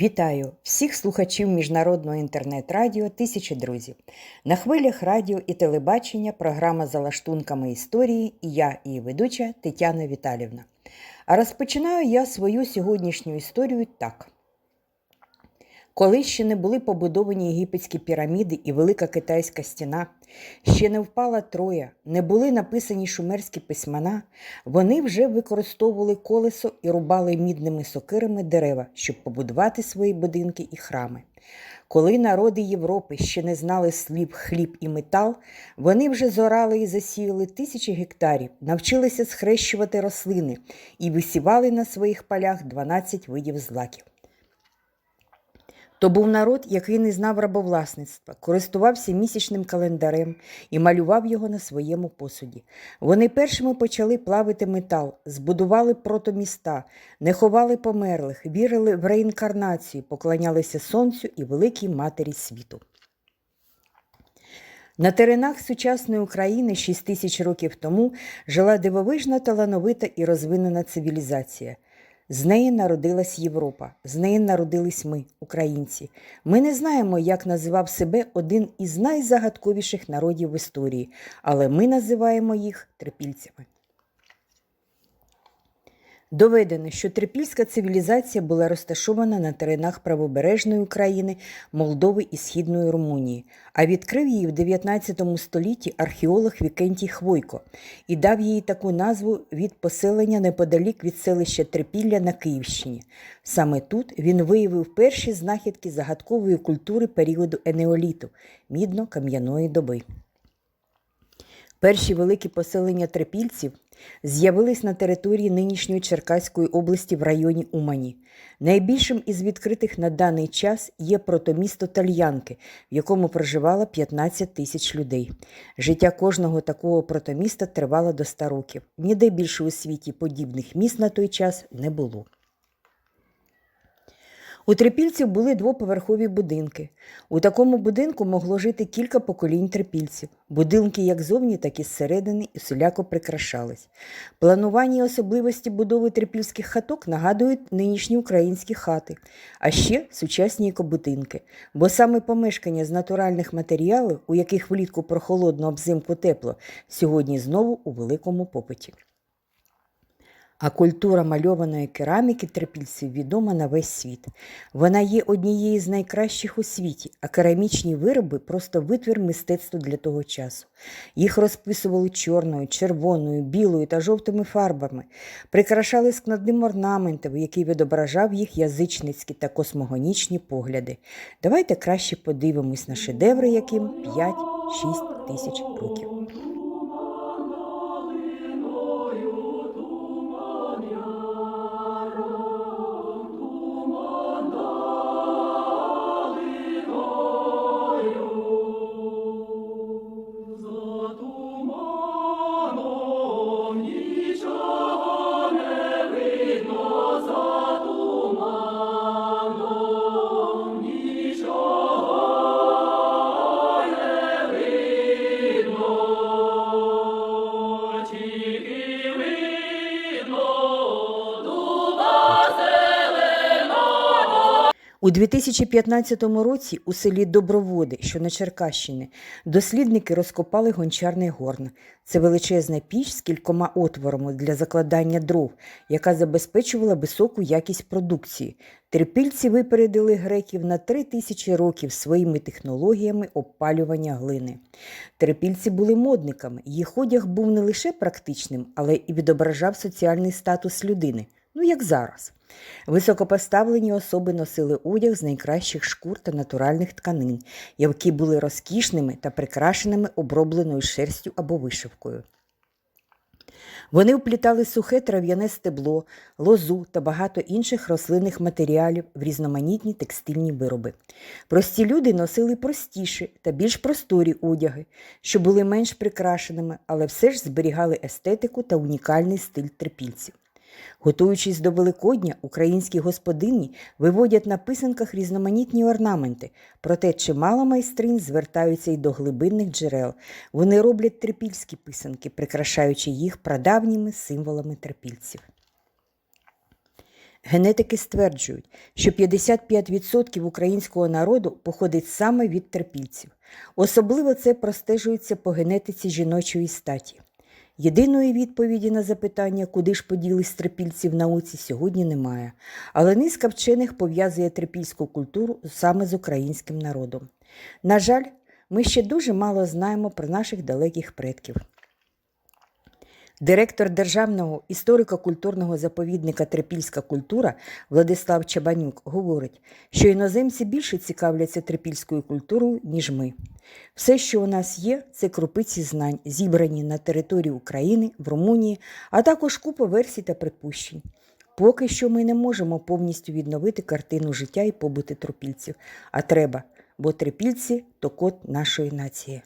Вітаю всіх слухачів міжнародного інтернет-радіо Тисячі друзів. На хвилях радіо і телебачення програма за лаштунками історії і я, її ведуча Тетяна Віталівна. А розпочинаю я свою сьогоднішню історію так. Коли ще не були побудовані єгипетські піраміди і Велика Китайська стіна, ще не впала Троя, не були написані шумерські письмена, вони вже використовували колесо і рубали мідними сокирами дерева, щоб побудувати свої будинки і храми. Коли народи Європи ще не знали слів хліб і метал, вони вже зорали і засіяли тисячі гектарів, навчилися схрещувати рослини і висівали на своїх полях 12 видів злаків. То був народ, який не знав рабовласництва, користувався місячним календарем і малював його на своєму посуді. Вони першими почали плавити метал, збудували протоміста, не ховали померлих, вірили в реінкарнацію, поклонялися сонцю і великій матері світу. На теренах сучасної України 6 тисяч років тому жила дивовижна, талановита і розвинена цивілізація. З неї народилась Європа, з неї народились ми, українці. Ми не знаємо, як називав себе один із найзагадковіших народів в історії, але ми називаємо їх трипільцями. Доведено, що трипільська цивілізація була розташована на теренах правобережної України, Молдови і Східної Румунії, а відкрив її в 19 столітті археолог Вікентій Хвойко і дав їй таку назву від поселення неподалік від селища Трипілля на Київщині. Саме тут він виявив перші знахідки загадкової культури періоду енеоліту мідно-кам'яної доби. Перші великі поселення трипільців з'явились на території нинішньої Черкаської області в районі Умані. Найбільшим із відкритих на даний час є протомісто Тальянки, в якому проживало 15 тисяч людей. Життя кожного такого протоміста тривало до 100 років. Ніде більше у світі подібних міст на той час не було. У трипільців були двоповерхові будинки. У такому будинку могло жити кілька поколінь трипільців. Будинки як зовні, так і зсередини усіляко прикрашались. Планування особливості будови трипільських хаток нагадують нинішні українські хати, а ще сучасні екобудинки. Бо саме помешкання з натуральних матеріалів, у яких влітку прохолодно, а взимку тепло, сьогодні знову у великому попиті. А культура мальованої кераміки трипільців відома на весь світ. Вона є однією з найкращих у світі, а керамічні вироби просто витвір мистецтва для того часу. Їх розписували чорною, червоною, білою та жовтими фарбами, прикрашали складним орнаментом, який відображав їх язичницькі та космогонічні погляди. Давайте краще подивимось на шедеври, яким 5-6 тисяч років. У 2015 році у селі Доброводи, що на Черкащині, дослідники розкопали гончарний горн. Це величезна піч з кількома отворами для закладання дров, яка забезпечувала високу якість продукції. Трипільці випередили греків на три тисячі років своїми технологіями опалювання глини. Трипільці були модниками, їх одяг був не лише практичним, але і відображав соціальний статус людини. Ну, як зараз. Високопоставлені особи носили одяг з найкращих шкур та натуральних тканин, які були розкішними та прикрашеними обробленою шерстю або вишивкою. Вони вплітали сухе трав'яне стебло, лозу та багато інших рослинних матеріалів в різноманітні текстильні вироби. Прості люди носили простіші та більш просторі одяги, що були менш прикрашеними, але все ж зберігали естетику та унікальний стиль трипільців. Готуючись до Великодня, українські господині виводять на писанках різноманітні орнаменти, проте чимало майстринь звертаються й до глибинних джерел. Вони роблять трипільські писанки, прикрашаючи їх прадавніми символами трипільців. Генетики стверджують, що 55% українського народу походить саме від трипільців. Особливо це простежується по генетиці жіночої статі. Єдиної відповіді на запитання, куди ж поділись трипільці в науці, сьогодні немає, але низка вчених пов'язує трипільську культуру саме з українським народом. На жаль, ми ще дуже мало знаємо про наших далеких предків. Директор Державного історико-культурного заповідника Трипільська культура Владислав Чабанюк говорить, що іноземці більше цікавляться трипільською культурою, ніж ми. Все, що у нас є, це крупиці знань, зібрані на території України, в Румунії, а також купа версій та припущень. Поки що ми не можемо повністю відновити картину життя і побути трипільців, а треба, бо трипільці то код нашої нації.